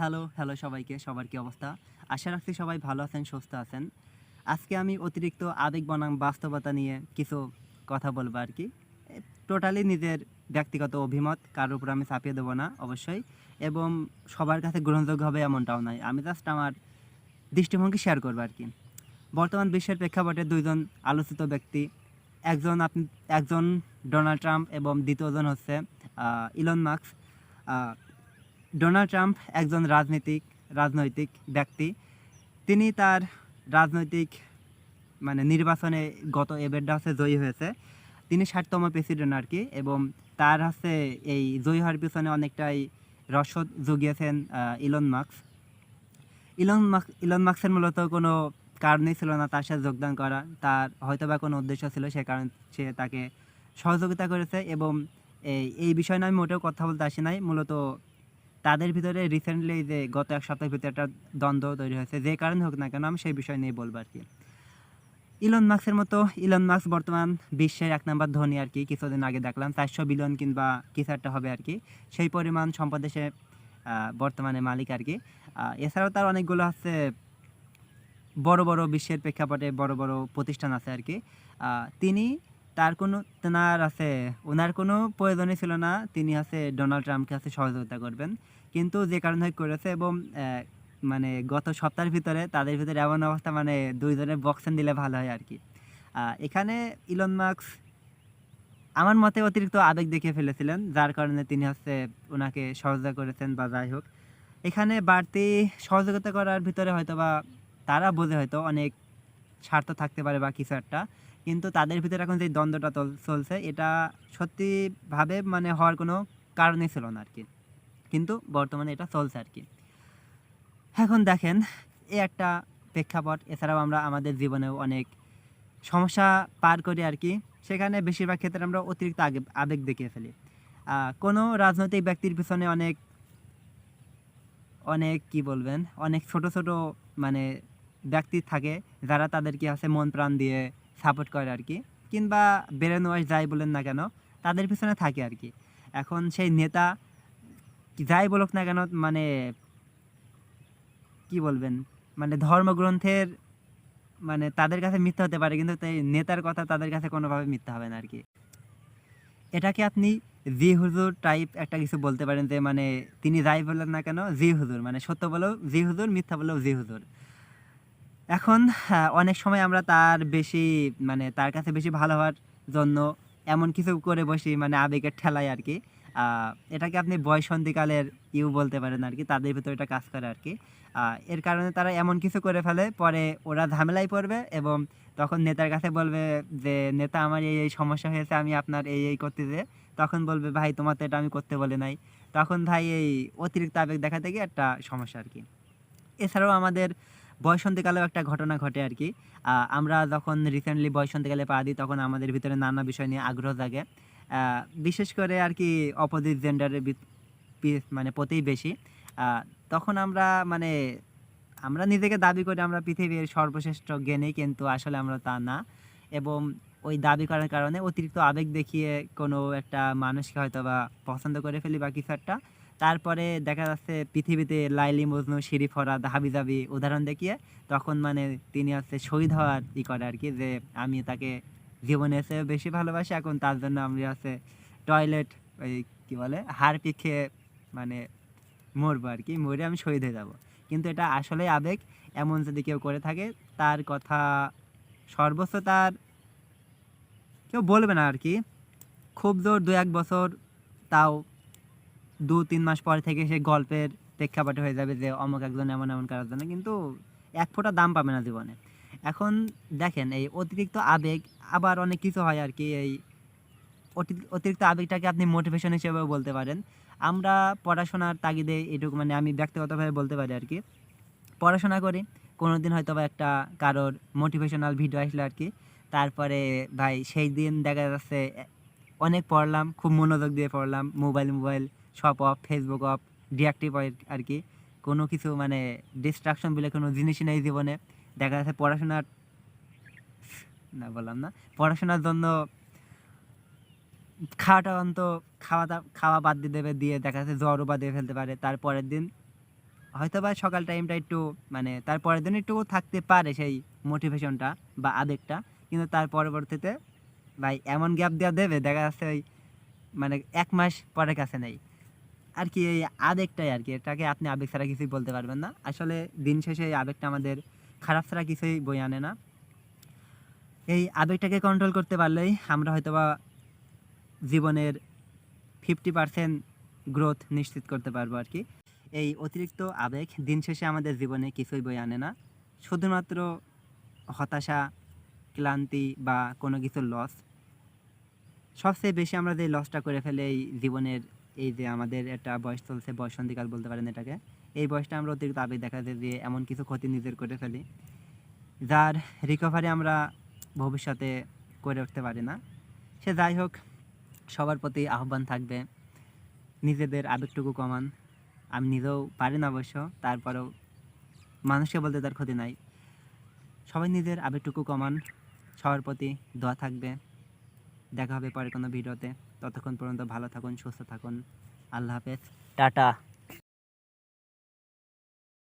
Hello hello সবাইকে, সবার কি অবস্থা? আশা রাখছি সবাই ভালো আছেন, সুস্থ আছেন। আজকে আমি অতিরিক্ত আবেগ বনাম বাস্তবতা নিয়ে কিছু কথা বলব আর কি। টোটালি নিজের ব্যক্তিগত অভিমত, কারোর উপর আমি চাপিয়ে দেবো না, অবশ্যই। এবং সবার কাছে গ্রহণযোগ্য হবে এমনটাও নয়। আমি জাস্ট আমার দৃষ্টিভঙ্গি শেয়ার করব আর কি। বর্তমান বিশ্বের প্রেক্ষাপটে দুইজন আলোচিত ব্যক্তি, একজন আপনি, একজন ডোনাল্ড ট্রাম্প এবং দ্বিতীয়জন হচ্ছে ইলন মার্কস ডোনাল্ড ট্রাম্প একজন রাজনীতিক, রাজনৈতিক ব্যক্তি। তিনি তার রাজনৈতিক মানে নির্বাচনে গত এবারটা হচ্ছে জয়ী হয়েছে। তিনি ষাটতম প্রেসিডেন্ট আর কি এবং তার হচ্ছে এই জয়ী হওয়ার পিছনে অনেকটাই রসদ জুগিয়েছেন Elon Musk Elon Musk Elon মার্কসের মূলত কোনো কারণই ছিল না তার সাথে যোগদান করা। তার হয়তো বা কোনো উদ্দেশ্য ছিল সে কারণ সে তাকে সহযোগিতা করেছে এবং এই এই বিষয় নিয়ে আমি মোটেও কথা বলতে আসি নাই। মূলত তাদের ভিতরে রিসেন্টলি যে গত এক সপ্তাহের ভিতরে একটা দ্বন্দ্ব তৈরি হয়েছে যে কারণে হোক না কেন আমি সেই বিষয় নিয়ে বলব আর কি ইলন মার্কসের মতো ইলন মার্কস বর্তমান বিশ্বের এক নাম্বার ধনী আর কি কিছুদিন আগে দেখলাম চারশো বিলিয়ন কিংবা কিছু একটা হবে আর কি সেই পরিমাণ সম্পদে আহ, বর্তমানে মালিক আর কি এছাড়াও তার অনেকগুলো হচ্ছে বড় বড় বিশ্বের প্রেক্ষাপটে বড় বড় প্রতিষ্ঠান আছে আর কি তিনি তার কোনো তেনার আছে ওনার কোনো প্রয়োজনই ছিল না তিনি আছে ডোনাল্ড ট্রাম্পকে আছে সহযোগিতা করবেন। কিন্তু যে কারণে করেছে এবং মানে গত সপ্তাহের ভিতরে তাদের ভিতরে এমন অবস্থা মানে দুইজনের বক্সেন দিলে ভালো হয় আর কি। এখানে ইলন মার্কস আমার মতে অতিরিক্ত আবেগ দেখিয়ে ফেলেছিলেন, যার কারণে তিনি হচ্ছে ওনাকে সহযোগিতা করেছেন বা যাই হোক। এখানে বাড়তি সহযোগিতা করার ভিতরে হয়তো বা তারা বোঝে হয়তো অনেক স্বার্থ থাকতে পারে বা কিছু একটা, কিন্তু তাদের ভিতরে এখন যে দ্বন্দ্বটা চল- চলছে, এটা সত্যিভাবে মানে হওয়ার কোনো কারণই ছিল না আর কি। কিন্তু বর্তমানে এটা চলছে আর কি। এখন দেখেন এই একটা প্রেক্ষাপট, এছাড়াও আমরা আমাদের জীবনেও অনেক সমস্যা পার করি আর কি। সেখানে বেশিরভাগ ক্ষেত্রে আমরা অতিরিক্ত আগে, আবেগ দেখিয়ে ফেলি। কোনো রাজনৈতিক ব্যক্তির পিছনে অনেক অনেক কি বলবেন, অনেক ছোট ছোট মানে ব্যক্তি থাকে যারা তাদেরকে আছে মন প্রাণ দিয়ে সাপোর্ট করে আর কি। কিংবা ব্রেন ওয়াশ যাই বলেন না কেন, তাদের পিছনে থাকে আর কি। এখন সেই নেতা যাই বলুক না কেন মানে কি বলবেন মানে ধর্মগ্রন্থের মানে তাদের কাছে মিথ্যা হতে পারে, কিন্তু তাই নেতার কথা তাদের কাছে কোনোভাবে মিথ্যা হবে না আর কি। এটাকে আপনি জি হুজুর টাইপ একটা কিছু বলতে পারেন যে মানে তিনি যাই বলেন না কেন, জি হুজুর মানে সত্য বলেও জি হুজুর, মিথ্যা বলেও জি হুজুর। এখন অনেক সময় আমরা তার বেশি মানে তার কাছে বেশি ভালো হওয়ার জন্য এমন কিছু করে বসি মানে আবেগের ঠেলায় আর কি। এটাকে আপনি বয়সন্ধিকালের ইউ বলতে পারেন আর কি, তাদের ভিতরে এটা কাজ করে আর কি। এর কারণে তারা এমন কিছু করে ফেলে, পরে ওরা ঝামেলায় পড়বে এবং তখন নেতার কাছে বলবে যে, নেতা, আমার এই এই সমস্যা হয়েছে, আমি আপনার এই এই করতে যে। তখন বলবে, ভাই, তোমার তো এটা আমি করতে বলে নাই। তখন ভাই এই অতিরিক্ত আবেগ দেখা থেকে একটা সমস্যা আর কি। এছাড়াও আমাদের বয়সন্ধিকালেও একটা ঘটনা ঘটে আর কি। আমরা যখন রিসেন্টলি বয়সন্ধিকালে পা দিই, তখন আমাদের ভিতরে নানা বিষয় নিয়ে আগ্রহ জাগে। বিশেষ করে আর কি অপোজিট জেন্ডারের মানে প্রতিই বেশি। তখন আমরা মানে আমরা নিজেকে দাবি করি আমরা পৃথিবীর সর্বশ্রেষ্ঠ জ্ঞানী, কিন্তু আসলে আমরা তা না। এবং ওই দাবি করার কারণে অতিরিক্ত আবেগ দেখিয়ে কোনো একটা মানুষকে হয়তো বা পছন্দ করে ফেলি বা কিছু একটা। তারপরে দেখা যাচ্ছে পৃথিবীতে লাইলি মজনু শিরিফ ফরাদ, হাবি জাবি উদাহরণ দেখিয়ে তখন মানে তিনি হচ্ছে শহীদ হওয়ার ই করে আর কি যে আমি তাকে জীবনে এসে বেশি ভালোবাসি, এখন তার জন্য আমি হচ্ছে টয়লেট ওই কি বলে হার পিখে মানে মরবো আর কি, মরে আমি শহীদ হয়ে যাব। কিন্তু এটা আসলে আবেগ, এমন যদি কেউ করে থাকে, তার কথা সর্বোচ্চ তার কেউ বলবে না আর কি। খুব জোর দু এক বছর, তাও দু তিন মাস পরে থেকে সে গল্পের প্রেক্ষাপটে হয়ে যাবে যে অমুক একজন এমন এমন করার জন্য, কিন্তু এক ফোঁটা দাম পাবে না জীবনে। এখন দেখেন এই অতিরিক্ত আবেগ, আবার অনেক কিছু হয় আর কি, এই অতি- অতিরিক্ত আবেগটাকে আপনি মোটিভেশন হিসেবেও বলতে পারেন। আমরা পড়াশোনার তাগিদে এটুকু মানে আমি ব্যক্তিগতভাবে বলতে পারি আর কি, পড়াশোনা করি কোনো দিন হয়তো বা একটা কারোর মোটিভেশনাল ভিডিও আসলো আর কি, তারপরে ভাই সেই দিন দেখা যাচ্ছে, অনেক পড়লাম, খুব মনোযোগ দিয়ে পড়লাম মোবাইল মোবাইল সব অফ ফেসবুক অফ ডিঅ্যাক্টিভ আর কি, কোনো কিছু মানে ডিস্ট্রাকশন বলে কোনো জিনিসই নেই জীবনে। দেখা যাচ্ছে পড়াশোনার না, বললাম না। পড়াশোনার জন্য খাওয়াটা অন্ত খাওয়া খাওয়া বাদ দিয়ে দেবে, দিয়ে দেখা যাচ্ছে জ্বরও বা দিয়ে ফেলতে পারে। তারপরের দিন হয়তো বা সকাল টাইমটা একটু মানে তার পরের দিন একটু থাকতে পারে সেই মোটিভেশনটা বা আবেগটা, কিন্তু তার পরবর্তীতে ভাই এমন গ্যাপ দেওয়া দেবে, দেখা যাচ্ছে ওই মানে এক মাস পরে কাছে নেই। আর কি এই আবেগটাই আর কি, এটাকে আপনি আবেগ ছাড়া কিছুই বলতে পারবেন না। আসলে দিন শেষে এই আবেগটা আমাদের খারাপ ছাড়া কিছুই বই আনে না। এই আবেগটাকে কন্ট্রোল করতে পারলেই আমরা হয়তোবা জীবনের ফিফটি পার্সেন্ট গ্রোথ নিশ্চিত করতে পারব আর কি। এই অতিরিক্ত আবেগ দিন শেষে আমাদের জীবনে কিছুই বই আনে না। শুধুমাত্র হতাশা, ক্লান্তি বা কোনো কিছু লস সবচেয়ে বেশি আমরা যে লসটা করে ফেলে এই জীবনের, এই যে আমাদের একটা বয়স চলছে বয়সন্ধিকাল বলতে পারেন এটাকে এই বয়সটা আমরা অতিরিক্ত আবেগ দেখা যায় যে এমন কিছু ক্ষতি নিজের করে ফেলি, যার রিকভারি আমরা ভবিষ্যতে করে উঠতে পারি না। সে যাই হোক, সবার প্রতি আহ্বান থাকবে, নিজেদের আবেগটুকু কমান। আমি নিজেও পারি না অবশ্য, তারপরেও মানুষকে বলতে তার ক্ষতি নাই। সবাই নিজের আবেগটুকু কমান, সবার প্রতি দোয়া থাকবে। দেখা হবে পরে কোনো ভিডিওতে। ততক্ষণ পর্যন্ত ভালো থাকুন, সুস্থ থাকুন। আল্লাহ হাফেজ। টাটা।